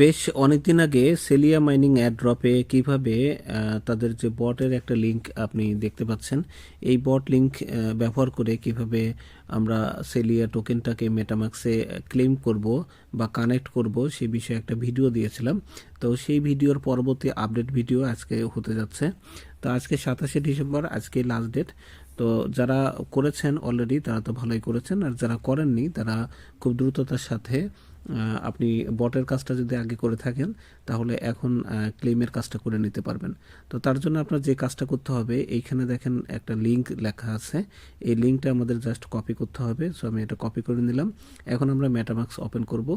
বেশ অনেকদিন আগে সেলিয়া মাইনিং অ্যাড্রপে কীভাবে তাদের যে বটের একটা লিংক আপনি দেখতে পাচ্ছেন, এই বট লিংক ব্যবহার করে কীভাবে আমরা সেলিয়া টোকেনটাকে মেটামাক্সে ক্লেম করব বা কানেক্ট করব সেই বিষয়ে একটা ভিডিও দিয়েছিলাম। তো সেই ভিডিওর পরবর্তী আপডেট ভিডিও আজকে হতে যাচ্ছে। তো আজকে সাতাশে ডিসেম্বর, আজকে লাস্ট ডেট তো যারা করেছেন অলরেডি তারা তো ভালোই করেছেন, আর যারা করেননি, তারা খুব দ্রুততার সাথে আপনি বটের কাজটা যদি আগে করে থাকেন, তাহলে এখন ক্লেমের কাজটা করে নিতে পারবেন। তো তার জন্য আপনার যে কাজটা করতে হবে, এইখানে দেখেন একটা লিংক লেখা আছে। এই লিঙ্কটা আমাদের জাস্ট কপি করতে হবে। সো আমি এটা কপি করে নিলাম। এখন আমরা মেটামাক্স ওপেন করব।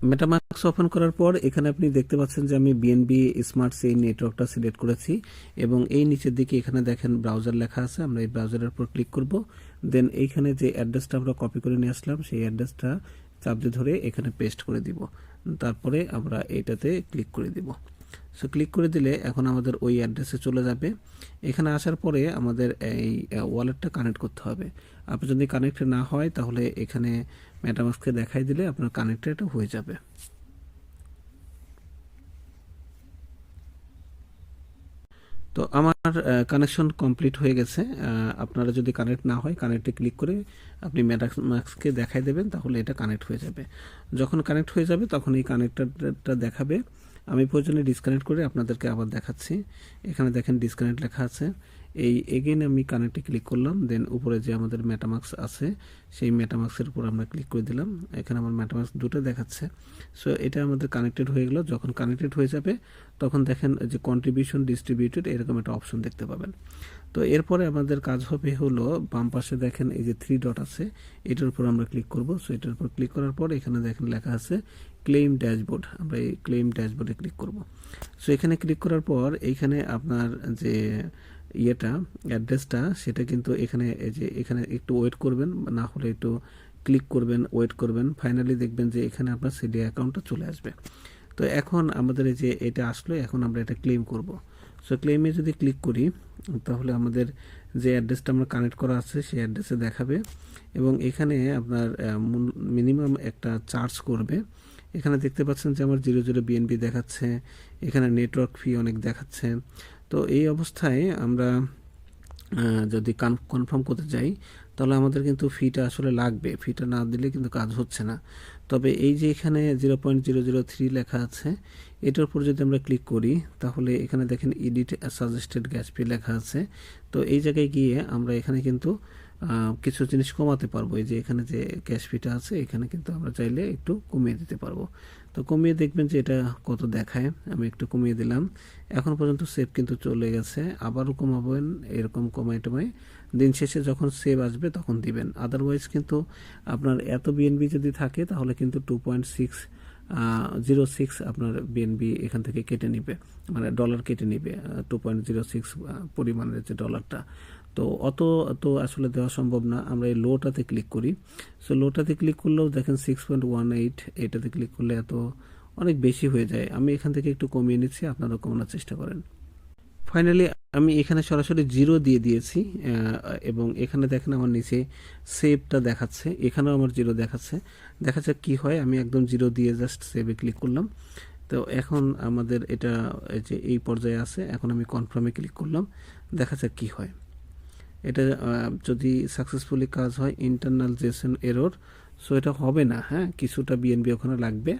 মেটামাক্স ওপেন করার পর এখানে আপনি দেখতে পাচ্ছেন যে আমি বিএনবি স্মার্ট সেই নেটওয়ার্কটা সিলেক্ট করেছি এবং এই নিচের দিকে এখানে দেখেন ব্রাউজার লেখা আছে, আমরা এই ব্রাউজারের উপর ক্লিক করব। দেন এইখানে যে অ্যাড্রেসটা আমরা কপি করে নিয়ে আসলাম, সেই অ্যাড্রেসটা চাপ দিয়ে ধরে এখানে পেস্ট করে দিব। তারপরে আমরা এটাতে ক্লিক করে দিব। সো ক্লিক করে দিলে এখন আমাদের ওই অ্যাড্রেসে চলে যাবে। এখানে আসার পরে আমাদের এই ওয়ালেটটা কানেক্ট করতে হবে। আপনি যদি কানেক্ট না হয়, তাহলে এখানে মেটামাস্ককে দেখাই দিলে আপনার কানেক্টেড হয়ে যাবে। তো আমার কানেকশন কমপ্লিট হয়ে গেছে। আপনারা যদি কানেক্ট না হয় কানেক্টে ক্লিক করে আপনি মেটামাক্সকে দেখাই দেবেন, তাহলে এটা কানেক্ট হয়ে যাবে। যখন কানেক্ট হয়ে যাবে, তখন এই কানেক্টারটা দেখাবে। আমি প্রয়োজনে ডিসকানেক্ট করে আপনাদেরকে আবার দেখাচ্ছি। এখানে দেখেন ডিসকানেক্ট লেখা আছে। এই এগেন আমি কানেক্টে ক্লিক করলাম দেন উপরে যে আমাদের ম্যাটামার্কস আছে, সেই ম্যাটামার্কসের উপর আমরা ক্লিক করে দিলাম। এখানে আমার ম্যাটামার্কস দুটো দেখাচ্ছে। সো এটা আমাদের কানেক্টেড হয়ে গেল। যখন কানেক্টেড হয়ে যাবে, তখন দেখেন যে কন্ট্রিবিউশন ডিস্ট্রিবিউটেড এরকম একটা অপশন দেখতে পাবেন। তো এরপরে আমাদের কাজ হবে হলো বাম পাশে দেখেন এই যে থ্রি ডট আছে, এটার উপর আমরা ক্লিক করব। সো এটার উপর ক্লিক করার পর এখানে দেখেন লেখা আছে ক্লেম ড্যাশবোর্ড আমরা এই ক্লেম ড্যাশবোর্ডে ক্লিক করব। সো এখানে ক্লিক করার পর এইখানে আপনার যে ইয়েটা অ্যাড্রেসটা সেটা কিন্তু এখানে এই যে এখানে একটু ওয়েট করবেন, না হলে একটু ক্লিক করবেন ওয়েট করবেন। ফাইনালি দেখবেন যে এখানে আপনার সিডি অ্যাকাউন্টটা চলে আসবে। তো এখন আমাদের এই যে এটা আসলো, এখন আমরা এটা ক্লেম করব। সো ক্লেমে যদি ক্লিক করি, তাহলে আমাদের যে অ্যাড্রেসটা আমরা কানেক্ট করা আছে, সেই অ্যাড্রেসে দেখাবে। এবং এখানে আপনার মিনিমাম একটা চার্জ করবে। এখানে দেখতে পাচ্ছেন যে আমার জিরো জিরো বিএনপি দেখাচ্ছে, এখানে নেটওয়ার্ক ফি অনেক দেখাচ্ছে। তো এই অবস্থায় আমরা যদি কনফার্ম করতে যাই তাহলে আমাদের কিন্তু ফিটা আসলে লাগবে। ফিটা না দিলে কিন্তু কাজ হচ্ছে না। তবে এই যে এখানে zero point zero zero three লেখা আছে, এটার উপর যদি আমরা ক্লিক করি, তাহলে এখানে দেখেন এডিট সাজেস্টেড গ্যাস ফি লেখা আছে। তো এই জায়গায় গিয়ে আমরা এখানে কিন্তু কিছু জিনিস কমাতে পারব। এই যে এখানে যে গ্যাস ফিটা আছে, এখানে কিন্তু আমরা চাইলে একটু কমিয়ে দিতে পারব। তো কমিয়ে দেখবেন যে এটা কত দেখায়, আমি একটু কমিয়ে দিলাম। এখন পর্যন্ত সেভ কিন্তু চলে গেছে। আবারও কমাবেন, এরকম কমাই টমাই দিন শেষে যখন সেভ আসবে তখন দিবেন। আদারওয়াইজ কিন্তু আপনার এত বিএনবি যদি থাকে তাহলে কিন্তু two point six zero six আপনার বিএনবি এখান থেকে কেটে নিবে। মানে ডলার কেটে নিবে টু পয়েন্ট জিরো সিক্স পরিমাণের যে ডলারটা তো অত তো আসলে দেওয়া সম্ভব না। আমরা এই লোটাতে ক্লিক করি। সো লোটাতে ক্লিক করলেও দেখেন সিক্স পয়েন্ট ওয়ান এইট এটাতে ক্লিক করলে এত অনেক বেশি হয়ে যায়। আমি এখান থেকে একটু কমিয়ে নিচ্ছি আপনারা কমানোর চেষ্টা করেন। ফাইনালি আমি এখানে সরাসরি জিরো দিয়ে দিয়েছি এবং এখানে দেখেন আমার নিচে সেভটা দেখাচ্ছে, এখানেও আমার জিরো দেখাচ্ছে। দেখা যাক কী হয়, আমি একদম জিরো দিয়ে জাস্ট সেভে ক্লিক করলাম। তো এখন আমাদের এটা যে এই পর্যায়ে আছে, এখন আমি কনফার্মে ক্লিক করলাম দেখা যাক কী হয়। এটা যদি সাকসেসফুলি কাজ হয় ইন্টারনাল জেসন এরর সো এটা হবে না হ্যাঁ? কিছুটা বিএনবি ওখানে লাগবে।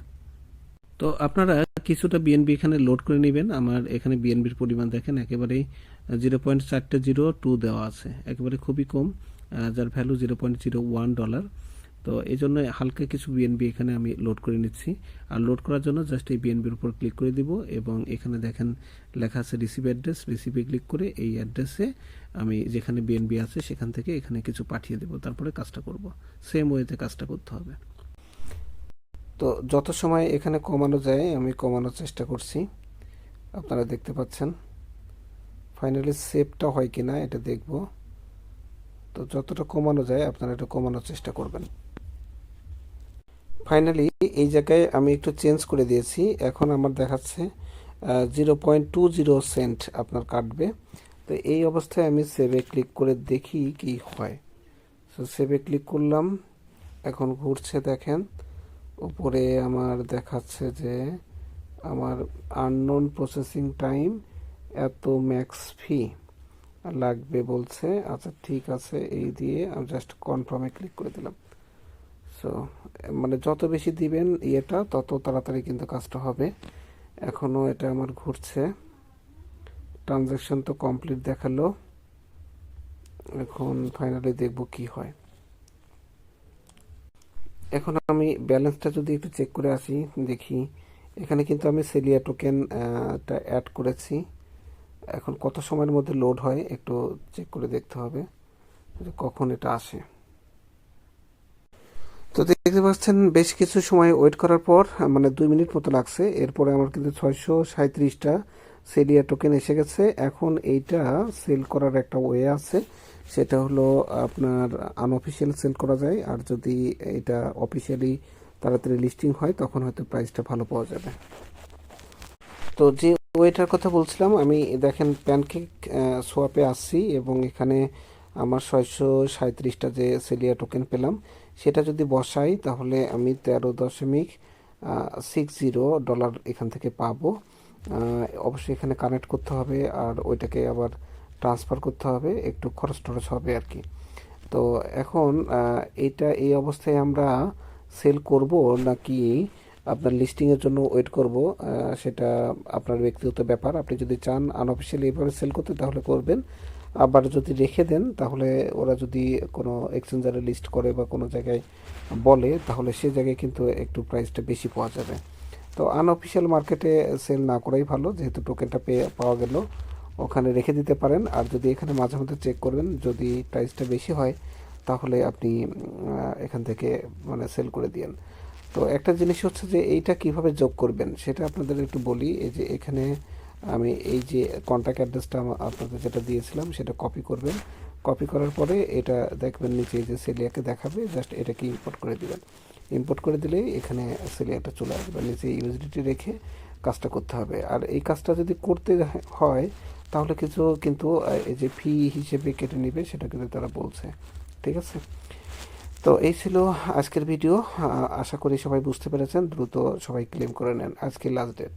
তো আপনারা কিছুটা বিএনবি এখানে লোড করে নেবেন। আমার এখানে বিএনবির পরিমাণ দেখেন, একেবারেই জিরো পয়েন্ট চারটে জিরো টু দেওয়া আছে। একেবারে খুবই কম যার value zero point zero one dollar তো এই জন্য হালকা কিছু বিএনবি এখানে আমি লোড করে নিচ্ছি। আর লোড করার জন্য জাস্ট এই বিএনবির উপর ক্লিক করে দিব এবং এখানে দেখেন লেখা আছে রিসিভ অ্যাড্রেস রিসিভে ক্লিক করে এই অ্যাড্রেসে আমি যেখানে বিএনবি আছে সেখান থেকে এখানে কিছু পাঠিয়ে দেবো। তারপরে কাজটা করব। সেম ওয়েতে কাজটা করতে হবে। তো যত সময় এখানে কমানো যায়, আমি কমানোর চেষ্টা করছি। আপনারা দেখতে পাচ্ছেন। ফাইনালি সেভটা হয় কি না এটা দেখব। তো যতটা কমানো যায়, আপনারা এটা কমানোর চেষ্টা করবেন। ফাইনালি এই জায়গায় আমি একটু চেঞ্জ করে দিয়েছি। এখন আমার দেখাচ্ছে zero point two zero cent আপনার কাটবে। তো এই অবস্থায় আমি সেভে ক্লিক করে দেখি কি হয়। সো সেভে ক্লিক করলাম। এখন ঘুরছে, দেখেন। উপরে আমার দেখাচ্ছে যে আমার আননোন প্রসেসিং টাইম এত ম্যাক্স ফি লাগবে বলছে। আচ্ছা ঠিক আছে, এই দিয়ে আমি জাস্ট কনফার্মে ক্লিক করে দিলাম। সো মানে যত বেশি দিবেন ইয়েটা, তত তাড়াতাড়ি কিন্তু কাজটা হবে। এখনও এটা আমার ঘুরছে। ট্রানজ্যাকশন তো কমপ্লিট দেখাল। এখন ফাইনালি দেখব কি হয়। এখন আমি ব্যালেন্সটা যদি একটু চেক করে আসি, দেখি। এখানে কিন্তু আমি সেলিয়া টোকেন টা অ্যাড করেছি। এখন কত সময়ের মধ্যে লোড হয় একটু চেক করে দেখতে হবে যে কখন এটা আসে। তো দেখতে পাচ্ছেন, বেশ কিছু সময় ওয়েট করার পর মানে দুই মিনিট মতো লাগছে। এরপরে আমার কিন্তু ছয়শো সাঁত্রিশটা সেলিয়া টোকেন এসে গেছে। এখন এইটা সেল করার একটা ওয়ে আছে। সেটা হলো আপনার আনঅফিসিয়াল সেল করা যায়, আর যদি এটা অফিসিয়ালি তাড়াতাড়ি লিস্টিং হয়, তখন হয়তো প্রাইসটা ভালো পাওয়া যাবে। তো যে ওয়েটার কথা বলছিলাম, আমি দেখেন প্যানকেক সোয়াপে আসছি, এবং এখানে আমার ছয়শো সাঁত্রিশটা যে সেলিয়া টোকেন পেলাম, সেটা যদি বসাই, তাহলে আমি তেরো দশমিক সিক্স জিরো ডলার এখান থেকে পাবো। অবশ্যই এখানে কানেক্ট করতে হবে, আর ওইটাকে আবার ট্রান্সফার করতে হবে, একটু খরচ টরচ হবে আর কি। তো এখন এটা এই অবস্থায় আমরা সেল করব নাকি আপনার লিস্টিংয়ের জন্য ওয়েট করব? সেটা আপনার ব্যক্তিগত ব্যাপার। আপনি যদি চান আনঅফিসিয়ালি এইভাবে সেল করতে, তাহলে করবেন। আবার যদি রেখে দেন, তাহলে ওরা যদি কোনো এক্সচেঞ্জারে লিস্ট করে বা কোনো জায়গায় বলে, তাহলে সে জায়গায় কিন্তু একটু প্রাইসটা বেশি পাওয়া যাবে। তো আনঅফিসিয়াল মার্কেটে সেল না করাই ভালো, যেহেতু টোকেনটা পেয়ে পাওয়া গেল। ওখানে রেখে দিতে পারেন। আর যদি এখানে মাঝে মধ্যে চেক করবেন যদি প্রাইসটা বেশি হয়, তাহলে আপনি এখান থেকে মানে সেল করে দিয়েন। তো একটা জিনিস হচ্ছে যে, এইটা কীভাবে যোগ করবেন, সেটা আপনাদের একটু বলি। এই যে এখানে আমি এই যে কন্ট্যাক্ট অ্যাড্রেসটা আপনাদের যেটা দিয়েছিলাম, সেটা কপি করবেন। কপি করার পরে এটা দেখবেন নিচে যে সেলিয়াকে দেখাবে জাস্ট এটাকে ইম্পোর্ট করে দেবেন। ইম্পোর্ট করে দিলেই এখানে সেলিয়াটা চলে আসবে। নিচে ইউএসডিটি রেখে কাজটা করতে হবে। আর এই কাজটা যদি করতে হয় তাহলে কিছু কিন্তু এই যে ফি হিসেবে কেটে নেবে, সেটা কিন্তু তারা বলছে। ঠিক আছে? তো এই ছিল আজকের ভিডিও আশা করি সবাই বুঝতে পেরেছেন। দ্রুত সবাই ক্লেম করে নেন। আজকে লাস্ট ডেট